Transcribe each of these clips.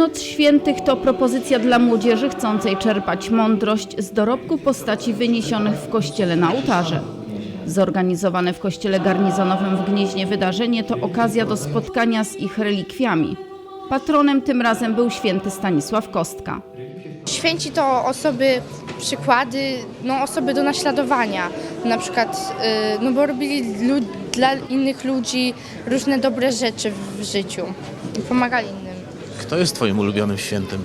Noc Świętych to propozycja dla młodzieży chcącej czerpać mądrość z dorobku postaci wyniesionych w kościele na ołtarze. Zorganizowane w kościele garnizonowym w Gnieźnie wydarzenie to okazja do spotkania z ich relikwiami. Patronem tym razem był święty Stanisław Kostka. Święci to osoby, przykłady, no osoby do naśladowania. Na przykład, y, no bo robili dla innych ludzi różne dobre rzeczy w życiu pomagali innym. Kto jest twoim ulubionym świętym?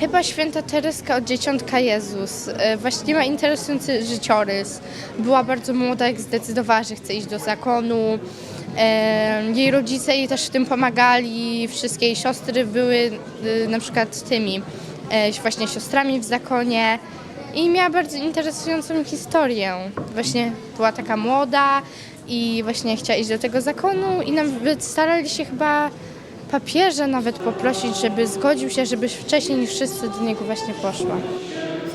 Chyba święta Tereska od Dzieciątka Jezus. Y, Właśnie ma interesujący życiorys. Była bardzo młoda, jak zdecydowała, że chce iść do zakonu. E, Jej rodzice jej też w tym pomagali. Wszystkie jej siostry były y, na przykład tymi e, właśnie siostrami w zakonie. I miała bardzo interesującą historię. Właśnie była taka młoda i właśnie chciała iść do tego zakonu i nawet starali się chyba papieża nawet poprosić, żeby zgodził się, żeby wcześniej niż wszyscy do niego właśnie poszła.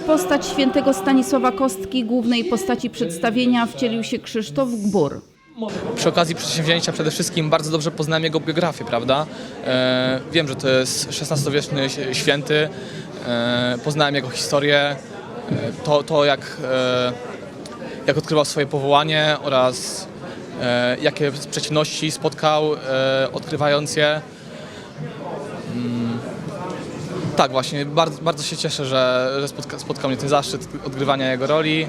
W postać świętego Stanisława Kostki, głównej postaci przedstawienia, wcielił się Krzysztof Gbur. Przy okazji przedsięwzięcia przede wszystkim bardzo dobrze poznałem jego biografię, prawda? E, wiem, że to jest XVI-wieczny święty, e, poznałem jego historię, e, to, to jak, e, jak odkrywał swoje powołanie oraz e, jakie przeciwności spotkał, e, odkrywając je. Tak, właśnie, bardzo, bardzo się cieszę, że, że spotka, spotkał mnie ten zaszczyt odgrywania jego roli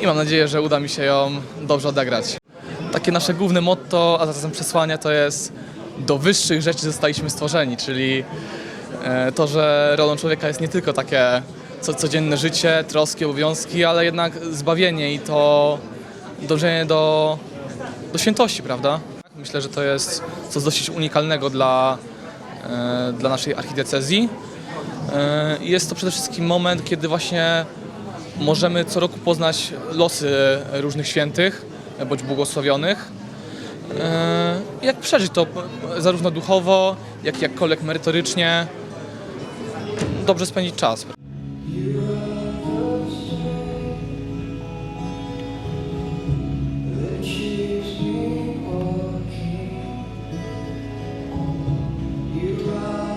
i mam nadzieję, że uda mi się ją dobrze odegrać. Takie nasze główne motto, a zarazem przesłanie to jest do wyższych rzeczy zostaliśmy stworzeni, czyli e, to, że rolą człowieka jest nie tylko takie co, codzienne życie, troski, obowiązki, ale jednak zbawienie i to dążenie do, do świętości, prawda? Myślę, że to jest coś dosyć unikalnego dla, e, dla naszej archidiecezji. E, jest to przede wszystkim moment, kiedy właśnie możemy co roku poznać losy różnych świętych bądź błogosławionych. E, jak przeżyć to zarówno duchowo, jak i jakkolwiek merytorycznie. Dobrze spędzić czas. You are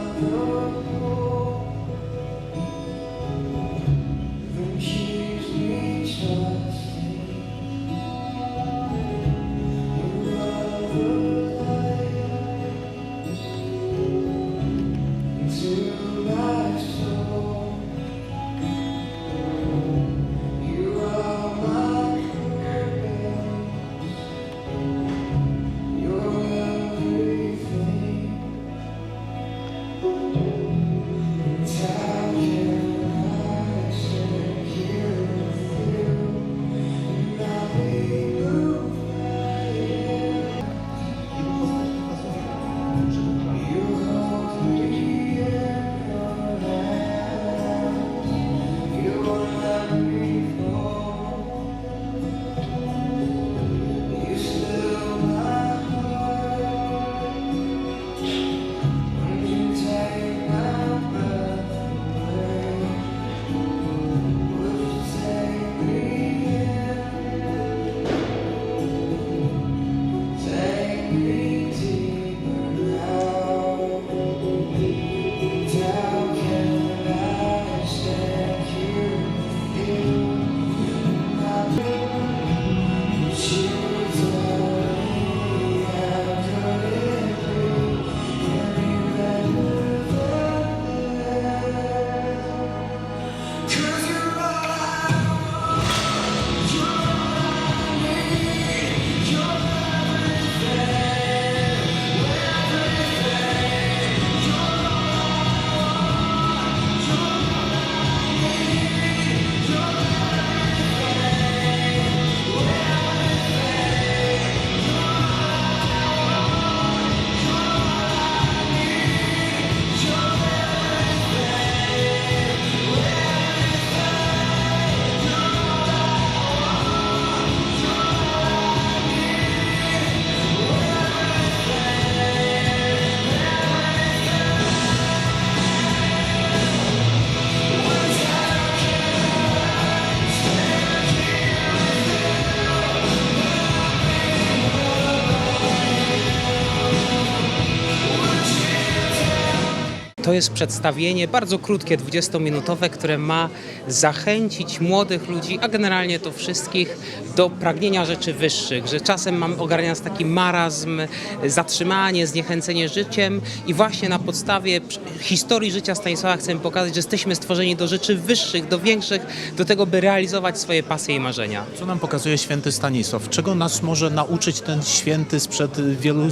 To jest przedstawienie bardzo krótkie, 20-minutowe, które ma zachęcić młodych ludzi, a generalnie to wszystkich, do pragnienia rzeczy wyższych, że czasem mam ogarnia nas taki marazm, zatrzymanie, zniechęcenie życiem i właśnie na podstawie historii życia Stanisława chcemy pokazać, że jesteśmy stworzeni do rzeczy wyższych, do większych, do tego, by realizować swoje pasje i marzenia. Co nam pokazuje święty Stanisław? Czego nas może nauczyć ten święty sprzed wielu y,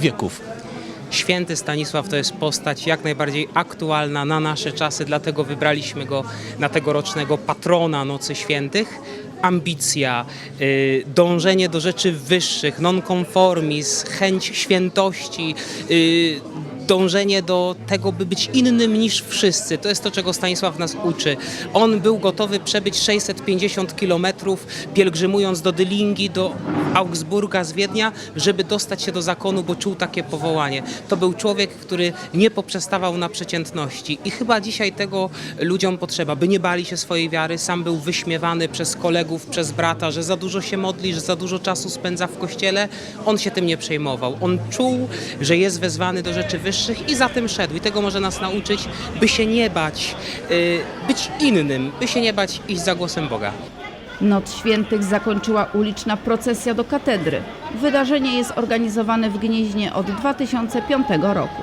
wieków? Święty Stanisław to jest postać jak najbardziej aktualna na nasze czasy, dlatego wybraliśmy go na tegorocznego patrona Nocy Świętych. Ambicja, y, dążenie do rzeczy wyższych, nonkonformizm, chęć świętości, y, dążenie do tego, by być innym niż wszyscy. To jest to, czego Stanisław nas uczy. On był gotowy przebyć 650 kilometrów, pielgrzymując do Dylingi, do Augsburga z Wiednia, żeby dostać się do zakonu, bo czuł takie powołanie. To był człowiek, który nie poprzestawał na przeciętności i chyba dzisiaj tego ludziom potrzeba, by nie bali się swojej wiary. Sam był wyśmiewany przez kolegów, przez brata, że za dużo się modli, że za dużo czasu spędza w kościele. On się tym nie przejmował. On czuł, że jest wezwany do rzeczy wyższych i za tym szedł. I tego może nas nauczyć, by się nie bać, y, być innym, by się nie bać iść za głosem Boga. Noc Świętych zakończyła uliczna procesja do katedry. Wydarzenie jest organizowane w Gnieźnie od 2005 roku.